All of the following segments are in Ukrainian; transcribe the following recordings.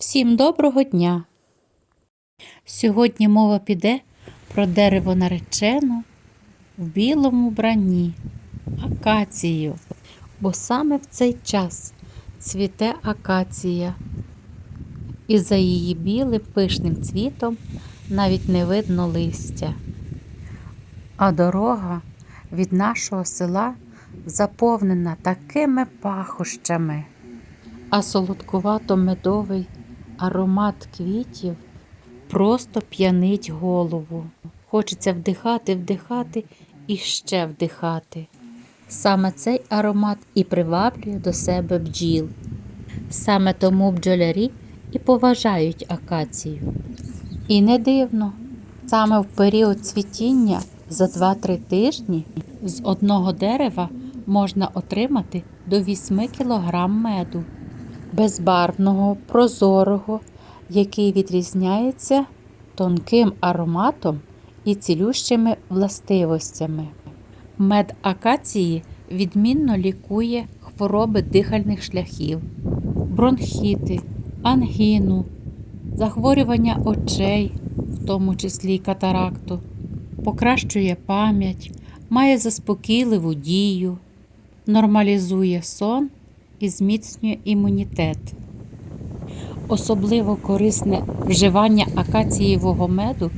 Всім доброго дня! Сьогодні мова піде про дерево наречену в білому бранні, акацію, бо саме в цей час цвіте акація, і за її білим пишним цвітом навіть не видно листя. А дорога від нашого села заповнена такими пахощами а солодкувато-медовий аромат квітів просто п'янить голову. Хочеться вдихати, вдихати і ще вдихати. Саме цей аромат і приваблює до себе бджіл. Саме тому бджолярі і поважають акацію. І не дивно, саме в період цвітіння за 2-3 тижні з одного дерева можна отримати до 8 кг меду безбарвного, прозорого, який відрізняється тонким ароматом і цілющими властивостями. Мед акації відмінно лікує хвороби дихальних шляхів, бронхіти, ангіну, захворювання очей, в тому числі й катаракту, покращує пам'ять, має заспокійливу дію, нормалізує сон і зміцнює імунітет. Особливо корисне вживання акацієвого меду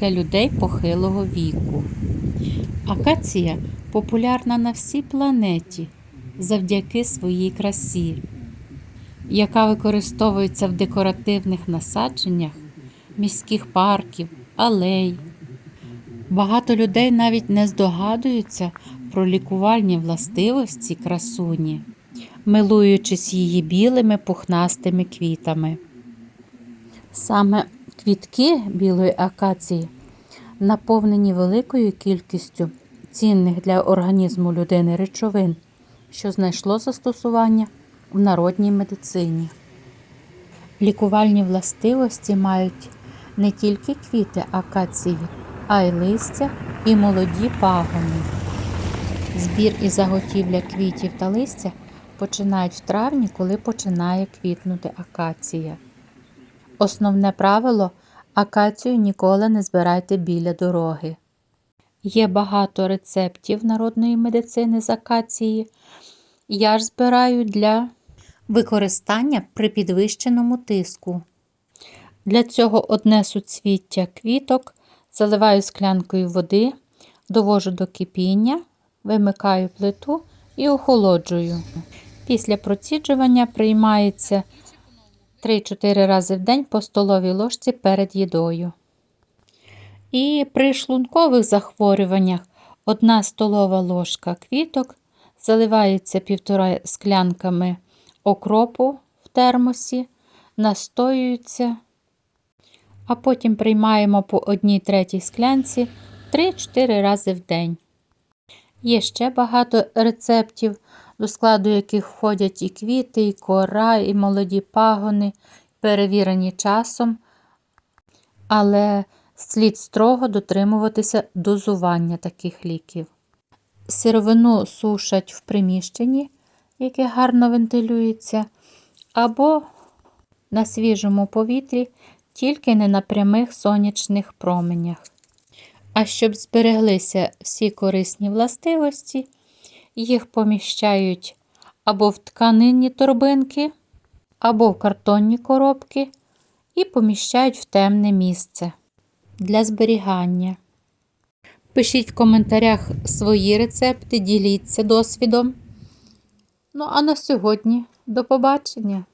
для людей похилого віку. Акація популярна на всій планеті завдяки своїй красі, яка використовується в декоративних насадженнях міських парків, алей. Багато людей навіть не здогадуються про лікувальні властивості красуні милуючись її білими пухнастими квітами. Саме квітки білої акації наповнені великою кількістю цінних для організму людини речовин, що знайшло застосування в народній медицині. Лікувальні властивості мають не тільки квіти акації, а й листя і молоді пагони. Збір і заготівля квітів та листя починають в травні, коли починає квітнути акація. Основне правило акацію ніколи не збирайте біля дороги. Є багато рецептів народної медицини з акації. Я ж збираю для використання при підвищеному тиску. Для цього одне суцвіття квіток заливаю склянкою води, довожу до кипіння, вимикаю плиту і охолоджую. Після проціджування приймається 3-4 рази в день по столовій ложці перед їдою. І при шлункових захворюваннях 1 столова ложка квіток заливається півтора склянками окропу в термосі, настоюється, а потім приймаємо по 1 третій склянці 3-4 рази в день. Є ще багато рецептів до складу яких входять і квіти, і кора, і молоді пагони, перевірені часом, але слід строго дотримуватися дозування таких ліків. Сировину сушать в приміщенні, яке гарно вентилюється, або на свіжому повітрі, тільки не на прямих сонячних променях. А щоб збереглися всі корисні властивості, їх поміщають або в тканинні торбинки, або в картонні коробки і поміщають в темне місце для зберігання. Пишіть в коментарях свої рецепти, діліться досвідом. Ну, а на сьогодні до побачення!